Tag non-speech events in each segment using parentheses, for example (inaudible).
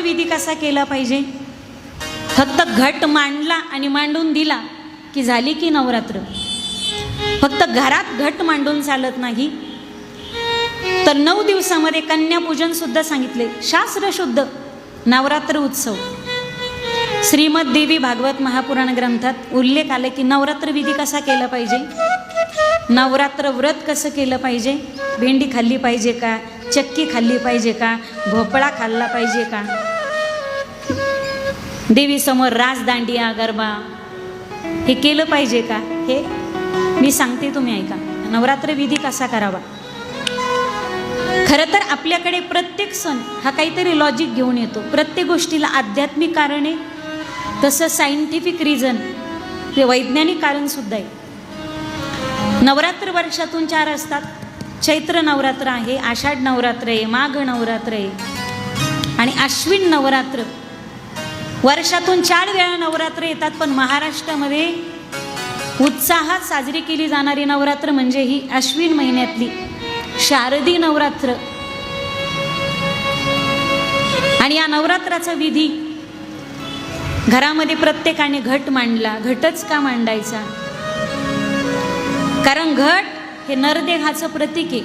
विधी कसा केला पाहिजे? फक्त घट मांडला आणि मांडून दिला की झाली की नवरात्र? फक्त घरात घट मांडून चालत नाही? तर नऊ दिवसामध्ये कन्यापूजन सुद्धा सांगितले. शास्त्र शुद्ध. नवरात्र उत्सव. श्रीमद देवी भागवत महापुराण ग्रंथात उल्लेख आले की नवरात्र विधी कसा केला पाहिजे? नवरात्र व्रत कसं केलं पाहिजे? भेंडी खाल्ली पाहिजे का? चक्की खाल्ली पाहिजे का? भोपळा खाल्ला पाहिजे का? देवीसमोर राजदांडिया गरबा. हे केलं पाहिजे का? हे? मी सांगते तुम्ही ऐका. नवरात्र विधी कसा करावा? खरं तर आपल्याकडे प्रत्येक सण हा काहीतरी लॉजिक घेऊन येतो. प्रत्येक गोष्टीला आध्यात्मिक कारण आहे तसं सायंटिफिक रिझन हे वैज्ञानिक कारण सुद्धा आहे. नवरात्र वर्षातून चार असतात. चैत्र नवरात्र आहे आषाढ नवरात्र आहे माघ नवरात्र आहे. आणि अश्विन नवरात्र. वर्षातून चार वेळा नवरात्र येतात पण महाराष्ट्रामध्ये उत्साहात साजरी केली जाणारी नवरात्र म्हणजे ही अश्विन महिन्यातली शारदी नवरात्र. आणि या नवरात्राचा विधी घरामध्ये प्रत्येकाने घट मांडला घटच का मांडायचा? कारण घट हे नरदेहाचं प्रतीक आहे.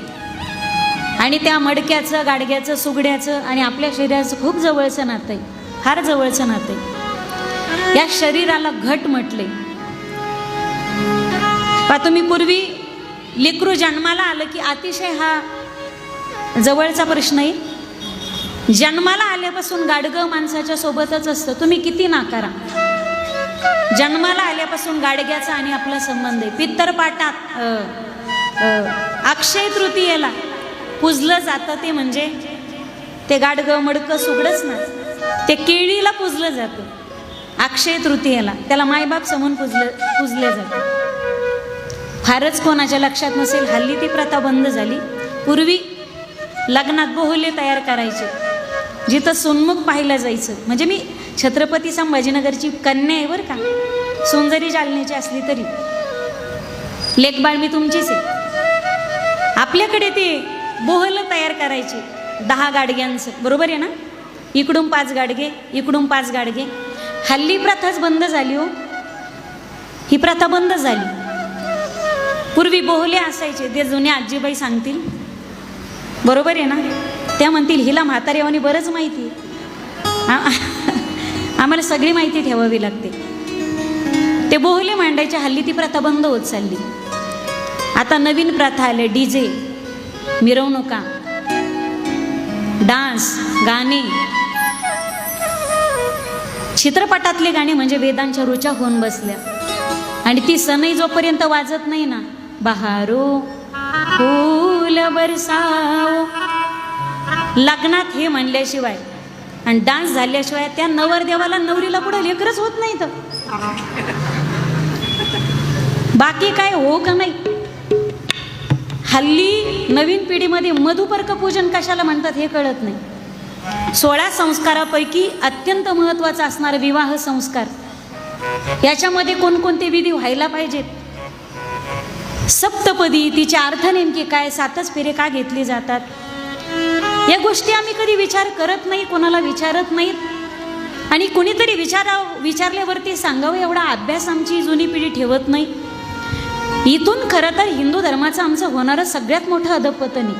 आणि त्या मडक्याचं गाडग्याचं सुगड्याचं आणि आपल्या शरीराचं खूप जवळचं नातं आहे. फार जवळचं नातं आहे. या शरीराला घट म्हटले. पा तुम्ही पूर्वी लेकरू जन्माला आलं की अतिशय हा जवळचा प्रश्न आहे. जन्माला आल्यापासून गाडगं माणसाच्या सोबतच असतं. तुम्ही किती नाकारा. जन्माला आल्यापासून गाडग्याचा आणि आपला संबंध आहे. पित्तरपाटात अक्षय तृतीयेला पुजलं जातं ते म्हणजे ते गाडगं मडकं सुगडच ना. ते केळीला पुजलं जातं. अक्षय तृतीयेला त्याला मायबाप समून पुजलं पुजले जातं. फारच कोणाच्या लक्षात नसेल हल्ली ती प्रथा बंद झाली. पूर्वी लग्नात बोहले तयार करायचे. जिथं सोनमुख पाहिलं जायचं. म्हणजे मी छत्रपती संभाजीनगरची कन्या आहे बरं का. सोनजरी जालन्याची असली तरी. लेखबाळ मी तुमचीच आहे. आपल्याकडे ते बोहलं तयार करायचे. दहा गाडग्यांचं. बरोबर आहे ना? इकडून पाच गाडगे इकडून पाच गाडगे. हल्ली प्रथाच बंद झाली हो. ही प्रथा बंद झाली. पूर्वी बोहले असायचे ते जुने आजीबाई सांगतील. बरोबर आहे ना? त्या म्हणतील हिला म्हातारेवानी बरंच माहिती आहे. आम्हाला सगळी माहिती ठेवावी लागते. ते बोहले मांडायचे हल्ली ती प्रथा बंद होत चालली. आता नवीन प्रथा आले डी जे मिरवणुका डान्स गाणे. चित्रपटातले गाणे म्हणजे वेदांच्या रुचा होऊन बसल्या. आणि ती सनई जोपर्यंत वाजत नाही ना बहारो फूल बरसाओ लग्नात हे म्हणल्याशिवाय आणि डान्स झाल्याशिवाय त्या नवरदेवाला नवरीला पुढे लेकरच होत नाही तर बाकी काय हो का नाही? हल्ली नवीन पिढीमध्ये मधुपर्क पूजन कशाला म्हणतात हे कळत नाही. सोळा संस्कारापैकी अत्यंत महत्त्वाचा असणारा विवाह संस्कार. याच्यामध्ये कोणकोणते विधी व्हायला पाहिजेत? सप्तपदी तिचे अर्थ नेमके काय? सातच फेरे का घेतले जातात? या गोष्टी आम्ही कधी विचार करत नाही कोणाला विचारत नाहीत. आणि कुणीतरी विचारा विचारल्यावरती सांगावं एवढा अभ्यास आमची जुनी पिढी ठेवत नाही. इथून खरं तर हिंदू धर्माचं आमचं होणारं सगळ्यात मोठं अधपतन.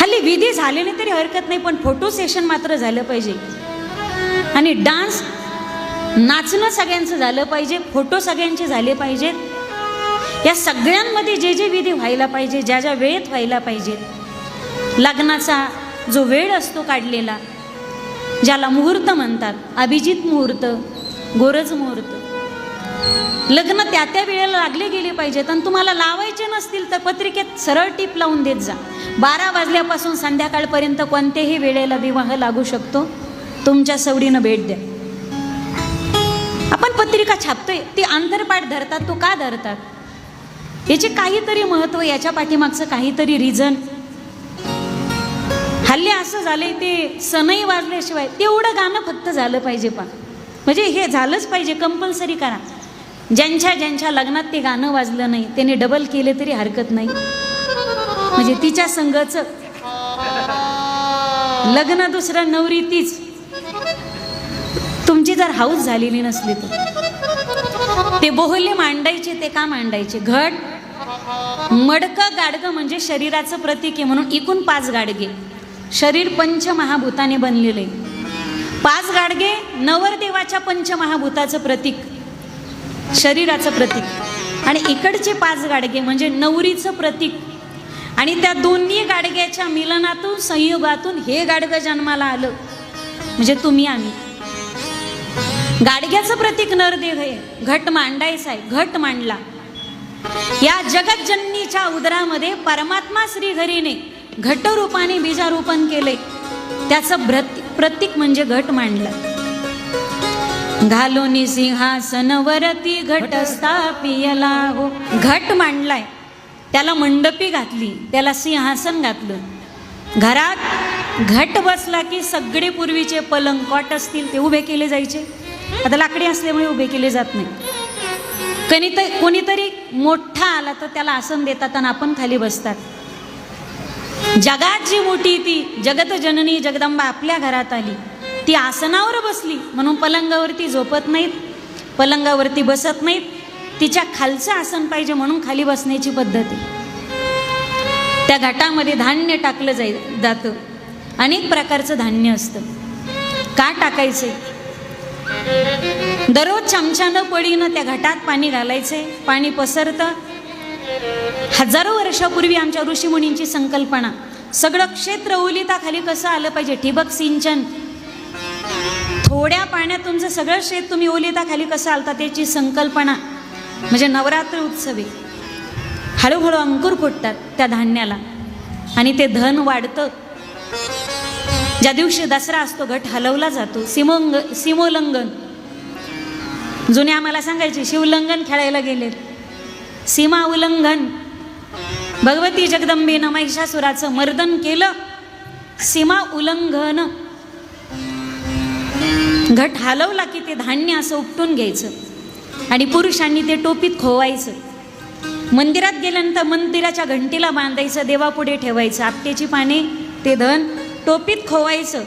हल्ली विधी झाले नाही तरी हरकत नाही पण फोटो सेशन मात्र झालं पाहिजे. आणि डान्स नाचणं सगळ्यांचं झालं पाहिजे फोटो सगळ्यांचे झाले पाहिजेत. या सगळ्यांमध्ये जे जे विधी व्हायला पाहिजे ज्या ज्या वेळेत व्हायला पाहिजेत लग्नाचा जो वेळ असतो काढलेला ज्याला मुहूर्त म्हणतात अभिजित मुहूर्त गोरज मुहूर्त लग्न त्या त्या वेळेला लागले गेले पाहिजेत आणि तुम्हाला लावायचे नसतील तर पत्रिकेत सरळ टीप लावून देत जा. बारा वाजल्यापासून संध्याकाळपर्यंत कोणत्याही वेळेला विवाह लागू शकतो. तुमच्या सवडीनं भेट द्या. आपण पत्रिका छापतोय ती आंतरपाठ धरतात तो का धरतात? याचे काहीतरी महत्त्व याच्या पाठीमागचं काहीतरी रिझन हल्ली असं झालंय ते सनई वाजल्याशिवाय तेवढं गाणं फक्त झालं पाहिजे पा म्हणजे हे झालंच पाहिजे कंपल्सरी करा. ज्यांच्या ज्यांच्या लग्नात ते गाणं वाजलं नाही त्याने डबल केले तरी हरकत नाही. म्हणजे तिच्या संघाचं लग्न दुसरं नवरी तीच. तुमची जर हाऊस झालेली नसली तर. ते बोहले मांडायचे ते का मांडायचे? घट मडकं गाडगं म्हणजे शरीराचं प्रतीक आहे म्हणून एकूण पाच गाडगे. शरीर पंचमहाभूताने बनलेले पाच गाडगे नवरदेवाच्या पंचमहाभूताचं प्रतीक. शरीराचं प्रतीक. आणि इकडचे पाच गाडगे म्हणजे नवरीचं प्रतीक. आणि त्या दोन्ही गाडग्याच्या मिलनातून संयोगातून हे गाडगं जन्माला आलं. म्हणजे तुम्ही आम्ही. गाडग्याचं प्रतीक नरदेव आहे. घट मांडायचा आहे. घट मांडला. या जगतजननीच्या उदरामध्ये परमात्मा श्रीहरीने घटरूपाने बीजारोपण केले. त्याचं प्रतीक म्हणजे घट मांडलं. घालोनी सिंहासनवरती घट स्थापियला हो. घट मांडलाय. त्याला मंडपी घातली. त्याला सिंहासन घातलं. घरात घट बसला की सगळे पूर्वीचे पलंग कॉट असतील ते उभे केले जायचे. आता लाकडी असल्यामुळे उभे केले जात नाही. कणी तर कोणीतरी मोठा आला तर त्याला आसन देतात आणि आपण खाली बसतात. जगात जी मोठी ती जगत जननी जगदंबा आपल्या घरात आली. ती आसनावर बसली. म्हणून पलंगावरती झोपत नाहीत पलंगावरती बसत नाहीत. तिच्या खालचं आसन पाहिजे म्हणून खाली बसण्याची पद्धत आहे. त्या घाटामध्ये धान्य टाकलं जाई जातं. अनेक प्रकारचं धान्य असतं. का टाकायचे दररोज चमच्यानं पडीनं त्या घाटात पाणी घालायचे पाणी पसरतं. हजारो वर्षापूर्वी आमच्या ऋषीमुनींची संकल्पना सगळं क्षेत्र ओलिताखाली कसं आलं पाहिजे? ठिबक सिंचन गोड्या पाण्यात तुमचं सगळं शेत तुम्ही ओलिताखाली कसं आलता त्याची संकल्पना. म्हणजे नवरात्र उत्सवे. हळूहळू अंकुर फुटतात त्या धान्याला. आणि ते धन वाढतं. ज्या दिवशी दसरा असतो घट हलवला जातो. सिमोंग सीमोल्लंघन जुने आम्हाला सांगायचे शिवलंघन खेळायला गेलेत. सीमा उल्लंघन. भगवती जगदंबेनं महिषासुराचं मर्दन केलं. सीमा उल्लंघन. घट हलवला की ते धान्य असं उपटून घ्यायचं. आणि पुरुषांनी ते टोपीत खोवायचं. मंदिरात गेल्यानंतर मंदिराच्या घंटीला बांधायचं देवापुढे ठेवायचं. आपट्याची पाने ते धन टोपीत खोवायचं.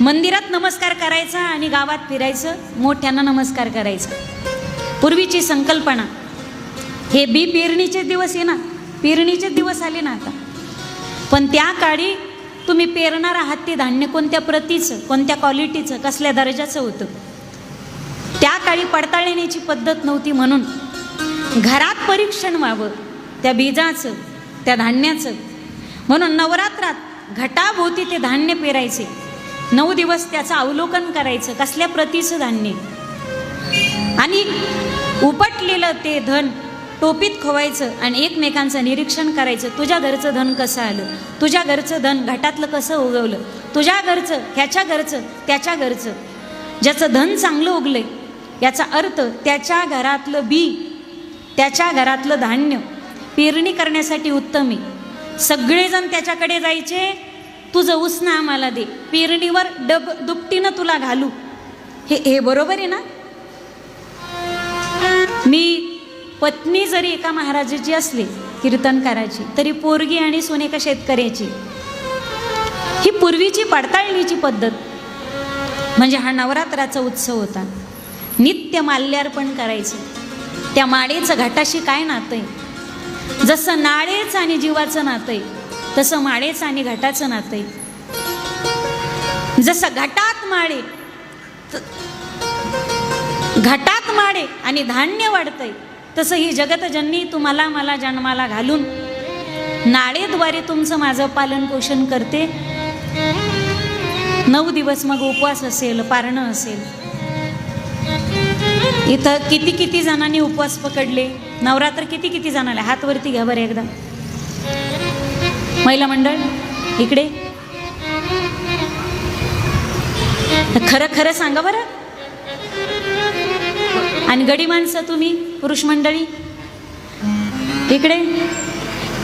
मंदिरात नमस्कार करायचा आणि गावात फिरायचं मोठ्यांना नमस्कार करायचा. पूर्वीची संकल्पना. हे बी पेरणीचे दिवस आहे ना. पेरणीचे दिवस आले ना आता. पण त्या काळी तुम्ही पेरणार आहात ते धान्य कोणत्या प्रतीचं कोणत्या क्वालिटीचं कसल्या दर्जाचं होतं? त्या काळी पडताळण्याची पद्धत नव्हती म्हणून घरात परीक्षण व्हावं त्या बीजाचं त्या धान्याचं. म्हणून नवरात्रात घटाभोवती ते धान्य पेरायचे. नऊ दिवस त्याचं अवलोकन करायचं कसल्या प्रतीचं धान्य? आणि उपटलेलं ते धन टोपीत खोवायचं आणि एकमेकांचं निरीक्षण करायचं तुझ्या घरचं धन कसं आलं? तुझ्या घरचं धन घाटातलं कसं उगवलं? तुझ्या घरचं ह्याच्या घरचं त्याच्या घरचं. ज्याचं धन चांगलं उगलंय याचा अर्थ त्याच्या घरातलं बी त्याच्या घरातलं धान्य. पेरणी करण्यासाठी उत्तम आहे. सगळेजण त्याच्याकडे जायचे तुझं उसनं आम्हाला दे. पेरणीवर डब दुपटीनं तुला घालू. हे हे बरोबर आहे ना? मी पत्नी जरी एका महाराजाची असली कीर्तन करायची तरी पोरगी आणि सोने एका शेतकऱ्याची. ही पूर्वीची पडताळणीची पद्धत. म्हणजे हा नवरात्राचा उत्सव होता. नित्य माल्यार्पण करायचं. त्या माळेचं घाटाशी काय नातं आहे जसं नाळेचं आणि जीवाचं नातं आहे तसं माळेचं आणि घाटाचं नातं आहे जसं घटात माळे घाटात घटात माडे आणि धान्य वाढतंय तसं ही जगतजननी तुम्हाला मला जन्माला घालून नाळेद्वारे तुमचं माझं पालन पोषण करते. नऊ दिवस मग उपवास असेल पारणं असेल. इथं किती किती जणांनी उपवास पकडले? नवरात्र किती किती जणाला हातवरती घ्या बरं एकदा. महिला मंडळ इकडे. खरं खरं सांगा बरं. आणि गडी माणसं तुम्ही? पुरुष मंडळी? इकडे?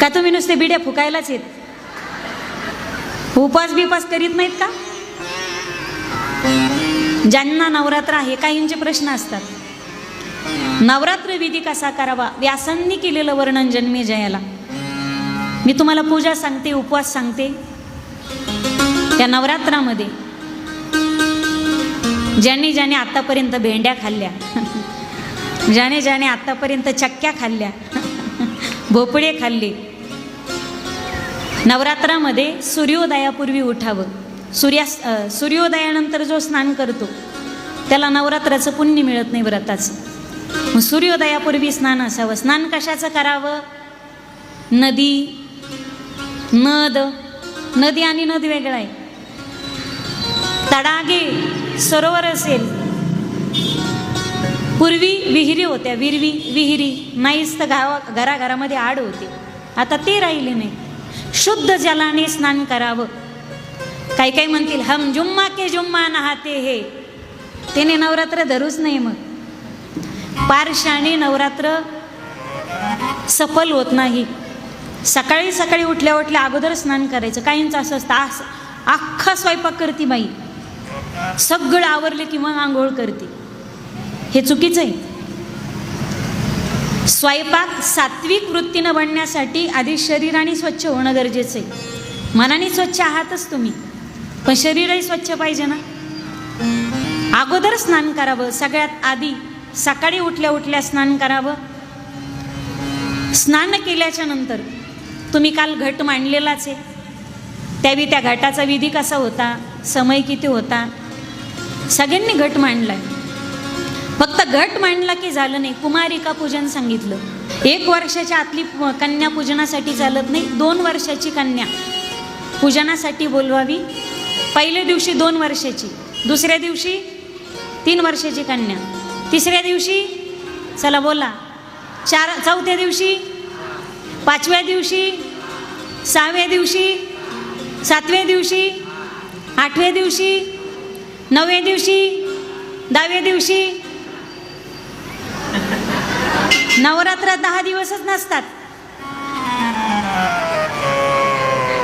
का तुम्ही नुसते बिड्या फुकायलाच येत? उपास बिपास करीत नाहीत का? ज्यांना नवरात्र आहे काहींचे प्रश्न असतात. नवरात्र विधी कसा करावा? व्यासांनी केलेलं वर्णन जन्मे जयाला. मी तुम्हाला पूजा सांगते उपवास सांगते. त्या नवरात्रामध्ये ज्यांनी ज्यांनी आतापर्यंत भेंड्या खाल्ल्या ज्याने ज्याने आतापर्यंत चक्क्या खाल्ल्या भोपळे खाल्ले. नवरात्रामध्ये सूर्योदयापूर्वी उठावं. सूर्यास सूर्योदयानंतर जो स्नान करतो त्याला नवरात्राचं पुण्य मिळत नाही व्रताचं. सूर्योदयापूर्वी स्नान असावं. स्नान कशाचं करावं? नदी नद. नदी आणि नद वेगळा आहे. तडागे सरोवर असेल पूर्वी विहिरी होत्या विरवी विहिरी. नाहीच तर गावा घराघरामध्ये आड होते. आता ते राहिले नाही. शुद्ध जलाने स्नान करावं. काही काही म्हणतील हम जुम्मा के जुम्मा नहाते हे. त्याने नवरात्र धरूच नाही मग. पारशाने नवरात्र सफल होत नाही. सकाळी सकाळी उठल्या उठल्या अगोदर स्नान करायचं. काहींचं असं असतं आस अख्खा स्वयंपाक करते बाई. सगळं आवरले किंवा आंघोळ करते. हे चुकीचं आहे. स्वयंपाक सात्विक वृत्तीनं बनण्यासाठी आधी शरीराने स्वच्छ होणं गरजेचं आहे. मनाने स्वच्छ आहातच तुम्ही पण शरीरही स्वच्छ पाहिजे ना? अगोदर स्नान करावं सगळ्यात आधी सकाळी उठल्या उठल्या स्नान करावं. स्नान केल्याच्यानंतर तुम्ही काल घट मांडलेलाच आहे. त्यावेळी त्या घटाचा विधी कसा होता समय किती होता सगळ्यांनी घट मांडला आहे फक्त घट मांडला की झालं नाही. कुमारिका पूजन सांगितलं. एक वर्षाच्या आतली कन्या पूजनासाठी चालत नाही दोन वर्षाची कन्या पूजनासाठी बोलवावी. पहिल्या दिवशी दोन वर्षाची दुसऱ्या दिवशी तीन वर्षाची कन्या. तिसऱ्या दिवशी चला बोला चार चौथ्या दिवशी पाचव्या दिवशी सहाव्या दिवशी सातव्या दिवशी आठव्या दिवशी नवव्या दिवशी दहाव्या दिवशी नवरात्रात दहा दिवसच नसतात.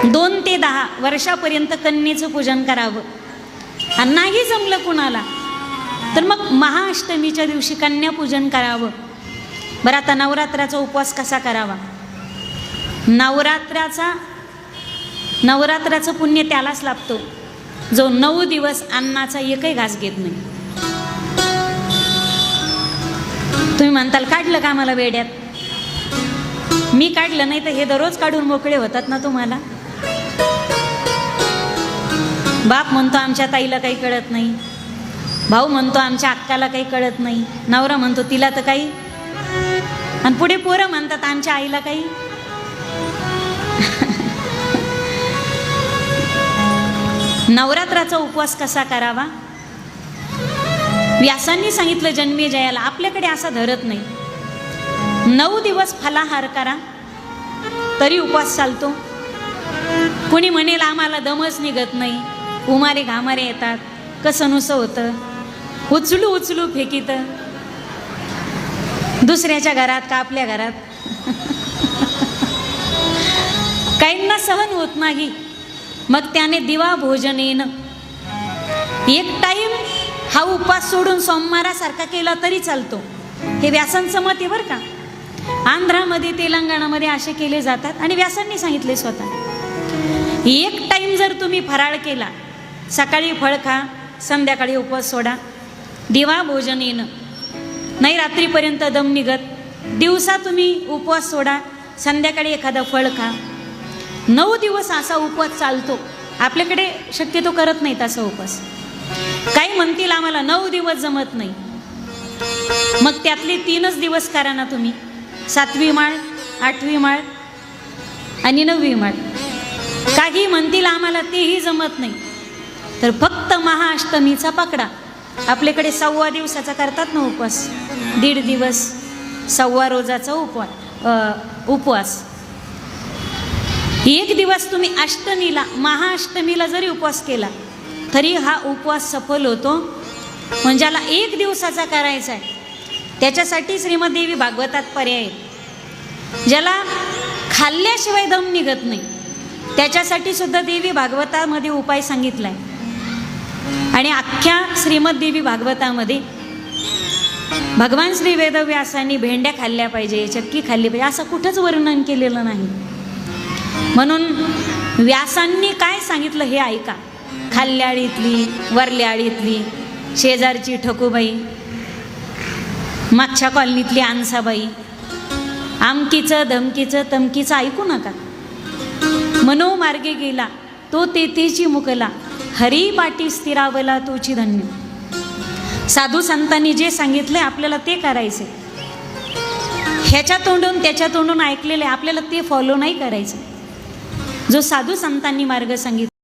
दोन ते दहा वर्षापर्यंत कन्येचं पूजन करावं. आणि नाही जमलं कुणाला तर मग महाअष्टमीच्या दिवशी कन्यापूजन करावं. बरं आता नवरात्राचा उपवास कसा करावा? नवरात्राचा नवरात्राचं पुण्य त्यालाच लाभतो. जो नऊ दिवस अन्नाचा एकही घास घेत नाही. तुम्ही म्हणताल काढलं का मला वेड्यात? मी काढलं नाही तर हे दररोज काढून मोकळे होतात ना तुम्हाला? बाप म्हणतो आमच्या ताईला काही कळत नाही. भाऊ म्हणतो आमच्या अक्काला काही कळत नाही. नवरा म्हणतो तिला तर काही. आणि पुढे पोरं म्हणतात आमच्या आईला काही. (laughs) नवरात्राचा उपवास कसा करावा? व्यासांनी सांगितलं जन्मे जयाला. आपल्याकडे असा धरत नाही. नऊ दिवस फलाहार करा तरी उपवास चालतो. कुणी म्हणेल आम्हाला दमच निघत नाही. उमारे घामारे येतात कसं नुसं होतं. उचलू उचलू फेकीत. दुसऱ्याच्या घरात का आपल्या घरात? काहींना सहन होत नाही. मग त्याने दिवा भोजन येणं एक टाईम हा उपवास सोडून सोमवारासारखा केला तरी चालतो. हे व्यासांचं मत आहे बरं का? आंध्रामध्ये तेलंगणामध्ये असे केले जातात आणि व्यासांनी सांगितले स्वतः. एक टाईम जर तुम्ही फराळ केला सकाळी फळ खा संध्याकाळी उपवास सोडा दिवा भोजन येणं. नाही रात्रीपर्यंत दम निघत दिवसा तुम्ही उपवास सोडा संध्याकाळी एखादं फळ खा. नऊ दिवस असा उपवास चालतो. आपल्याकडे शक्यतो करत नाहीत असा उपवास. काही म्हणतील आम्हाला नऊ दिवस जमत नाही. मग त्यातले तीनच दिवस करा ना तुम्ही. सातवी माळ आठवी माळ आणि नववी माळ. काही म्हणतील आम्हाला तेही जमत नाही. तर फक्त महाअष्टमीचा पकडा. आपल्याकडे सव्वा दिवसाचा करतात ना उपवास? दीड दिवस सव्वा रोजाचा उपवास उपवास. एक दिवस तुम्ही अष्टमीला महाअष्टमीला जरी उपवास केला तरी हा उपवास सफल होतो. म्हणजे ज्याला एक दिवसाचा करायचा आहे त्याच्यासाठी श्रीमदेवी भागवतात पर्याय ज्याला खाल्ल्याशिवाय दम निघत नाही त्याच्यासाठी सुद्धा देवी भागवतामध्ये उपाय सांगितला आहे आणि अख्ख्या श्रीमद देवी भागवतामध्ये भगवान श्री वेदव्यासांनी भेंड्या खाल्ल्या पाहिजे चक्की खाल्ली पाहिजे असं कुठंच वर्णन केलेलं नाही. म्हणून व्यासांनी काय सांगितलं हे ऐका. खाल्ल्याळीतली वरल्याळीतली शेजारची ठकूबाई मागच्या कॉलनीतली आणसाबाई आमकीचं धमकीचं तमकीचं ऐकू नका. मनोमार्गे गेला तो तेथेची मुकला. हरी पाटी स्थिरावला तोची धन्य. साधू संतांनी जे सांगितले आपल्याला ते करायचे ह्याच्या तोंडून त्याच्या तोंडून ऐकलेले आपल्याला ते फॉलो नाही करायचं जो साधू संतांनी मार्ग सांगितला